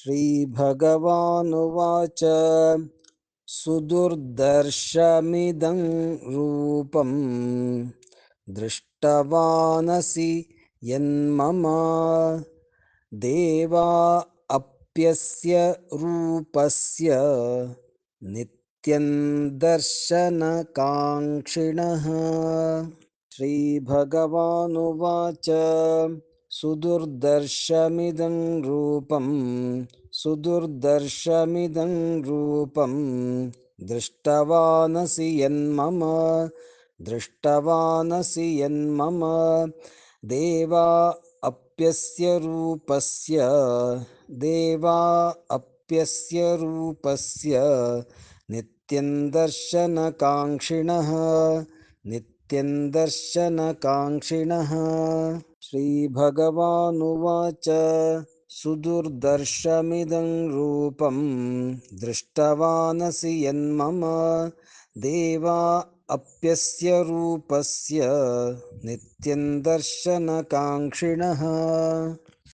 श्रीभगवानुवाच सुदुर्दर्शमिदं रूपम् दृष्टवानसि यन्मम देवा अप्यस्य रूपस्य नित्यं दर्शनकाङ्क्षिणः श्रीभगवानुवाच सुदुर्दर्शमिदं रूपं सुदुर्दर्शमिदं रूपं। दृष्टवानसि यन्मम दृष्टवानसि यन्मम। देवा अप्यस्य रूपस्य देवा अप्यस्य रूपस्य। नित्यं दर्शनकाङ्क्षिणः नित्यं दर्शनकाङ्क्षिणः श्रीभगवानुवाच सुदुर्दर्शमिदं रूपं दृष्टवानसि यन्मम। देवा अप्यस्य रूपस्य नित्यं